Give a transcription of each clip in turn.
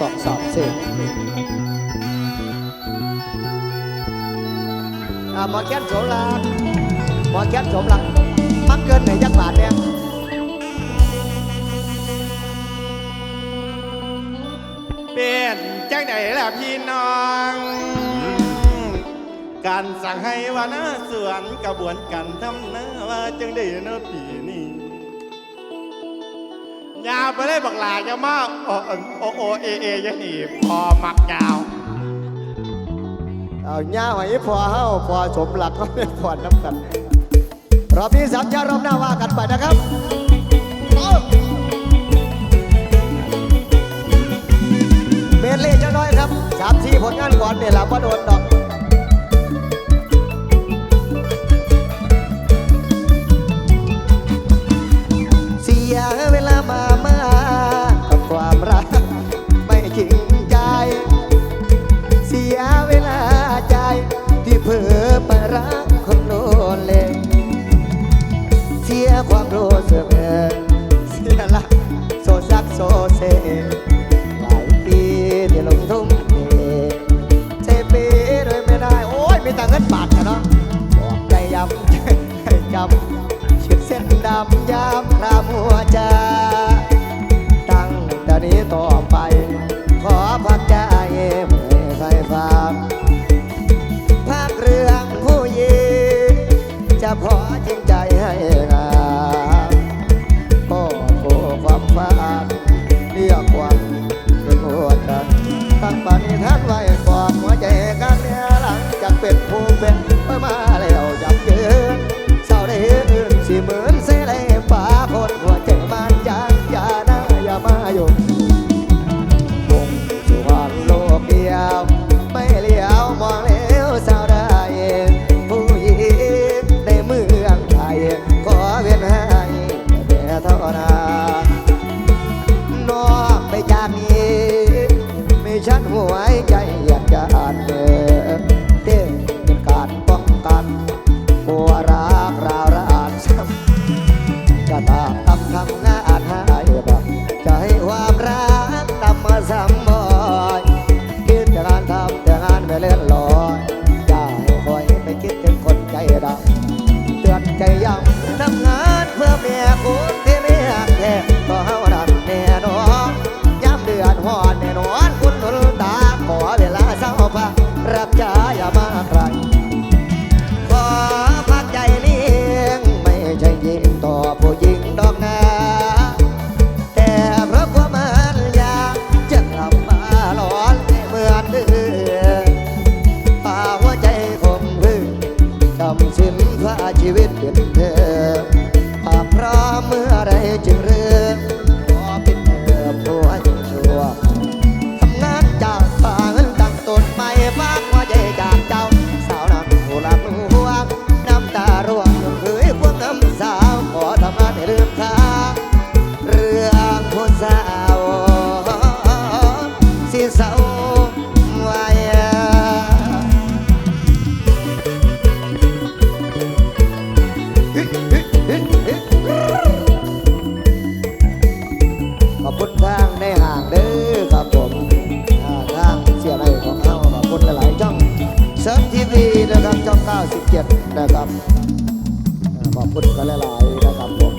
สองสามสี่หมอแก้นโฉมลังมาแก้นโฉมลัง มักเกินไหนยักบาทเนี่ยเป็นจังไหนแล่ะพี่น้อง การสั่งให้วันส่วนกระบวนการทำเนื้อว่าจึงได้เนื้อปี ยาวไปเลยบักหลายจะมาโอโอโอเอเอยังหนีพอมักยาวเอาย่าหอยพอเฮ้าพอสมหลักก็ไม่พอน้ำกันรอบที่สามจะรอบหน้าว่ากันไปนะครับเมดเล่จะน้อยครับสามที่ผลงานก่อนเนี่ยเราก็โดนดอก พอจริงใเวียนหายแต่เท่านั้น ขอบคุณกันหลายๆนะครับ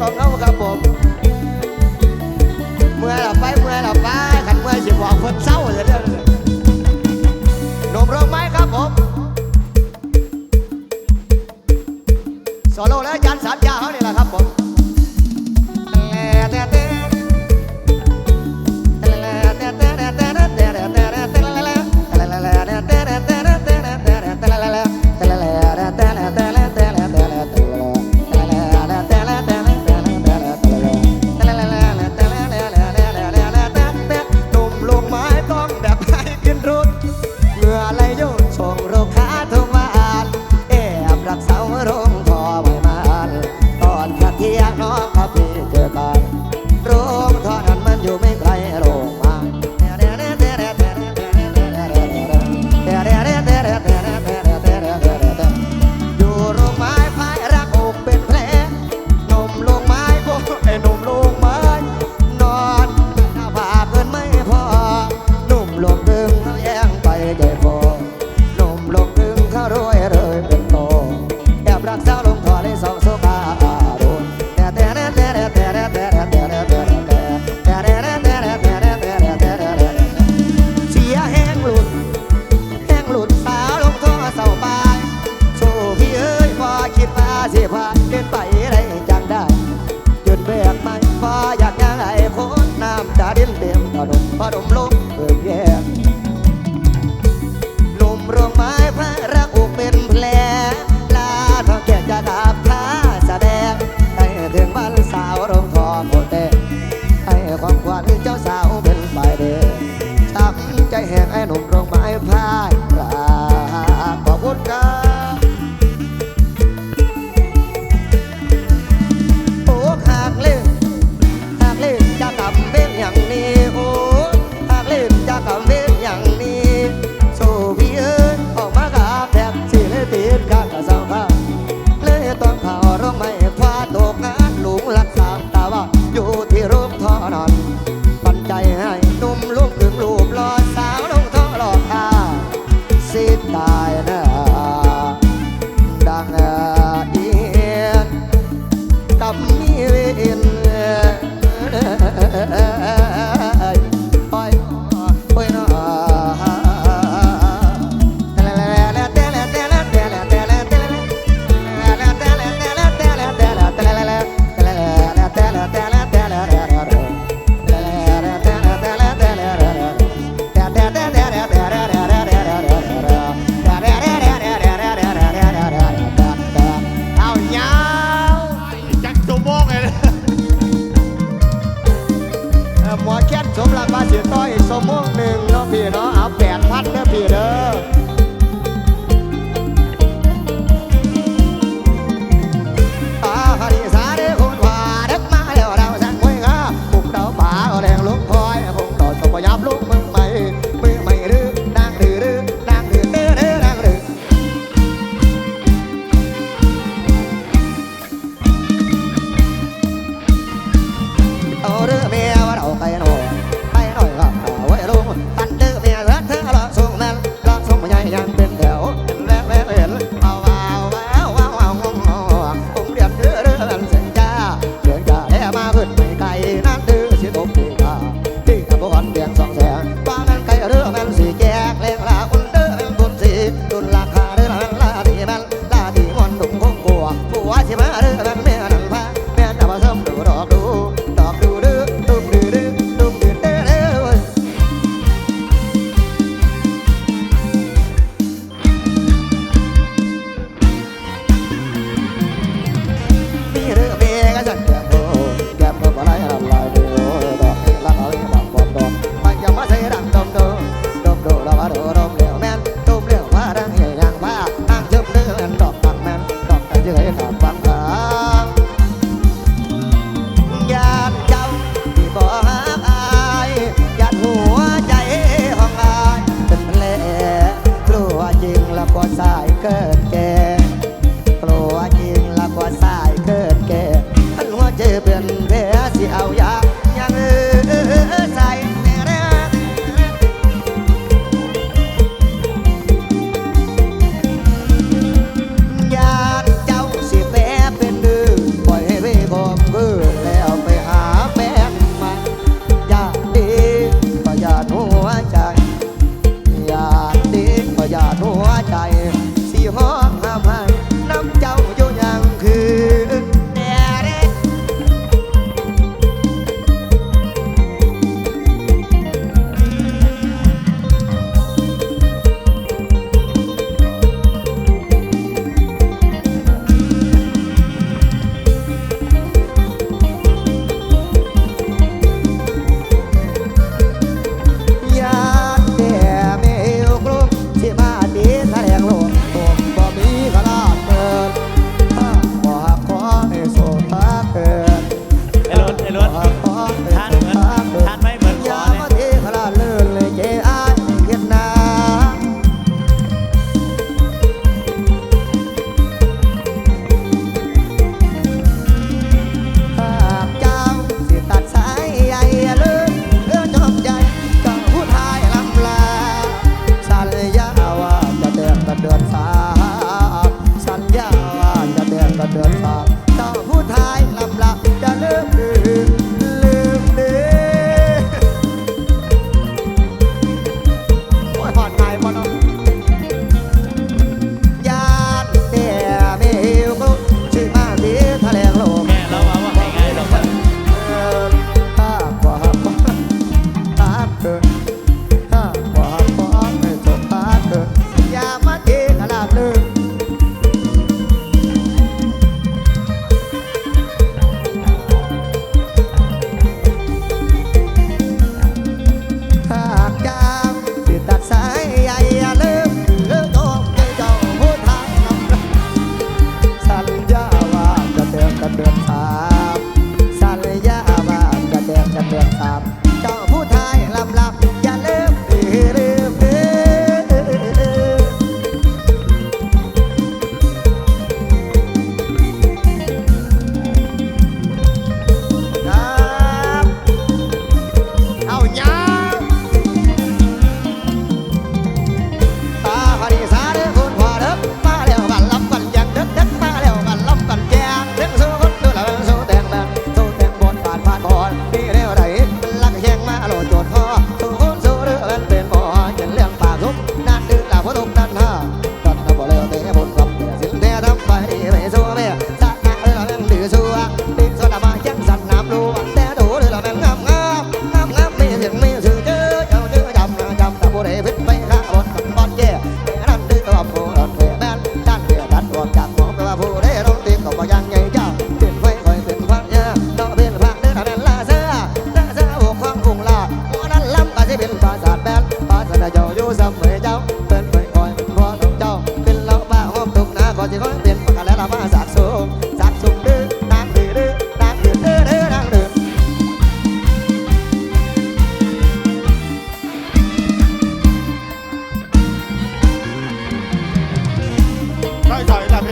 ของเขาครับผม I don't know.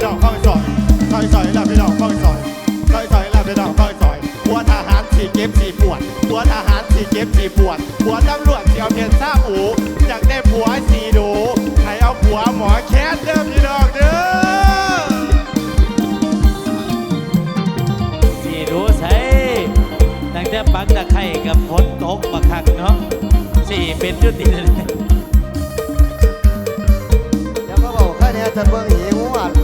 น้องข้างซอยซอยซอยแล้วพี่องข้างซอยซอยซอยแล้วพี่องข้างซอยปวทหารสี่เก็บสีปวดปวดทหารสี่เก็บสีปวดปวตำรวจสียวเนซาอูอยากได้ผัวสี่ดูใครเอาผัวหมอแค้นเด้อพี่น้องเด้อสี่ดูใส่ตั้งแต่ปักตะไคร่กับฝนตกมาคักเนาะสี่เป็นจุดดีเลย แล้วก็บอกแค่นี้จะเบิ่งหิวอัด